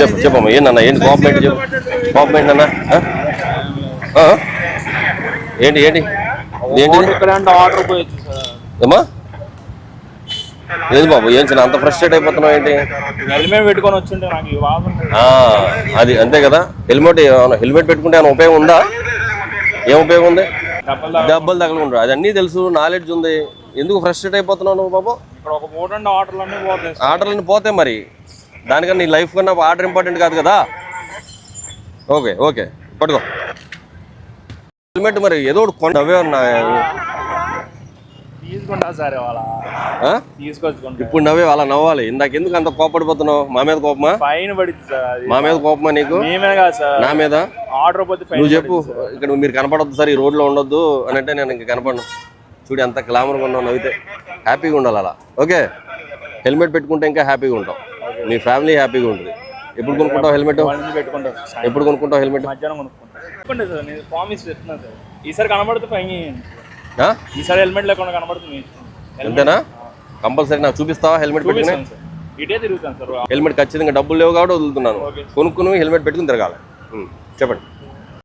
చెప్పు చెప్పమ్మా ఏంటన్నా ఏంటి కోఆపరేట్ చెప్పు. కోఆపరేట్ అన్నా? ఏంటి ఏంటి? ఏంటి ఏమా లేదు బాబు ఏం అంత ఫ్రస్ట్రేట్ అయిపోతున్నావు ఏంటి? హెల్మెట్ పెట్టుకొని వచ్చుంటే అది అంతే కదా. హెల్మెట్ హెల్మెట్ పెట్టుకుంటే ఏమైనా ఉపయోగం ఉందా? ఏం ఉపయోగం ఉంది? డబ్బులు తగలకుండా అది అన్నీ తెలుసు నాలెడ్జ్ ఉంది. ఎందుకు ఫ్రస్ట్రేట్ అయిపోతున్నావు నువ్వు బాబు? ఇక్కడ ఒక మూడు రెండు ఆర్డర్లు అన్నీ పోతాయి సార్. ఆర్డర్లను పోతే మరి. దానికన్నా నీ లైఫ్ కన్నా ఆర్డర్ ఇంపార్టెంట్ కాదు కదా? Okay okay. పట్టుకో. హెల్మెట్ మరి ఏదో ఒకటి కొండ అవే ఉన్నా తీసుకుంటా సార్ ఇవాళ ఆ? తీసుకొచ్చుకుంటా. ఇప్పుడు నవ్వే అలా నవ్వాలి. ఇందాక ఎందుకు అంత కోపడిపోతున్నావు? మా మీద కోపమా? ఫైన్ మా మీద కోపమా నీకు? నా మీద? ఆర్డర్ నువ్వు చెప్పు. ఇక్కడ మీరు కనపడొద్దు సార్ ఈ రోడ్లో ఉండొద్దు అని అంటే నేను ఇంక కనపడను. చూడు ఎంత గ్లామర్గా ఉన్నావు నవ్వితే. హ్యాపీగా ఉండాలి అలా. ఓకే? హెల్మెట్ పెట్టుకుంటే ఇంకా హ్యాపీగా ఉంటావు. మీ ఫ్యామిలీ హ్యాపీగా ఉంటుంది. ఎప్పుడు కొనుక్కుంటావు హెల్మెట్? పెట్టుకుంటాం ఎప్పుడు కొనుక్కుంటావు హెల్మెట్? మధ్యాహ్నం కొనుక్కుంటాం. చెప్పండి సార్ నేను ప్రామిస్ సార్. ఈసారి కనబడితే ఫైన్ చేయండి ఆ? ఈసారి హెల్మెట్ లేకుండా కనబడితే మీ ఇష్టం. హెల్మెట్ అంతేనా? కంపల్సరీ నాకు చూపిస్తావా హెల్మెట్ పెట్టుకుని ఇటే తిరుగుతాను సార్. హెల్మెట్ ఖచ్చితంగా డబ్బులు లేవు కాబట్టి వదులుతున్నాను. కొనుక్కుని హెల్మెట్ పెట్టుకుని తిరగాలి. చెప్పండి.